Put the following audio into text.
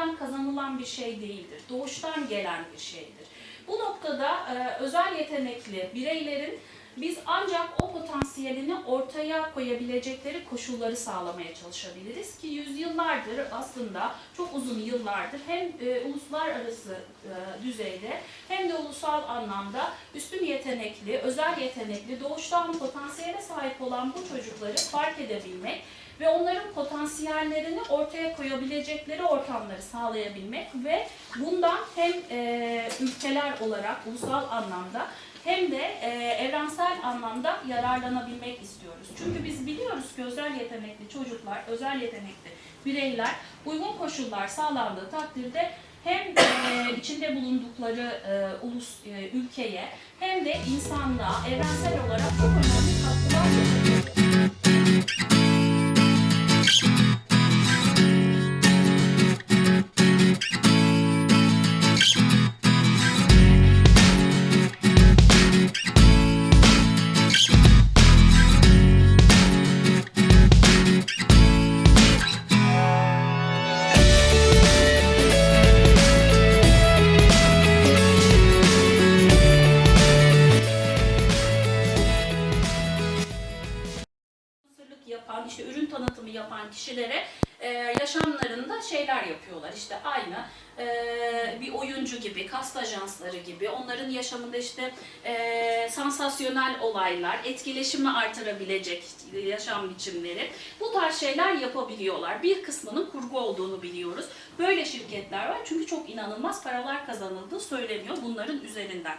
sonradan kazanılan bir şey değildir. Doğuştan gelen bir şeydir. Bu noktada e, özel yetenekli bireylerin biz ancak o potansiyelini ortaya koyabilecekleri koşulları sağlamaya çalışabiliriz ki yüzyıllardır aslında çok uzun yıllardır hem e, uluslararası e, düzeyde hem de ulusal anlamda üstün yetenekli, özel yetenekli, doğuştan potansiyele sahip olan bu çocukları fark edebilmek ve onların potansiyellerini ortaya koyabilecekleri ortamları sağlayabilmek ve bundan hem e, ülkeler olarak ulusal anlamda hem de e, evrensel anlamda yararlanabilmek istiyoruz. Çünkü biz biliyoruz ki özel yetenekli çocuklar, özel yetenekli bireyler uygun koşullar sağlandığı takdirde hem e, içinde bulundukları e, ulus e, ülkeye hem de insanlığa evrensel olarak çok önemli katkılar yapabilir. Yapan, işte ürün tanıtımı yapan kişilere e, yaşamlarında şeyler yapıyorlar. İşte aynı e, bir oyuncu gibi, kast ajansları gibi onların yaşamında işte e, sansasyonel olaylar, etkileşimi artırabilecek yaşam biçimleri bu tarz şeyler yapabiliyorlar. Bir kısmının kurgu olduğunu biliyoruz. Böyle şirketler var çünkü çok inanılmaz paralar kazanıldığı söyleniyor bunların üzerinden.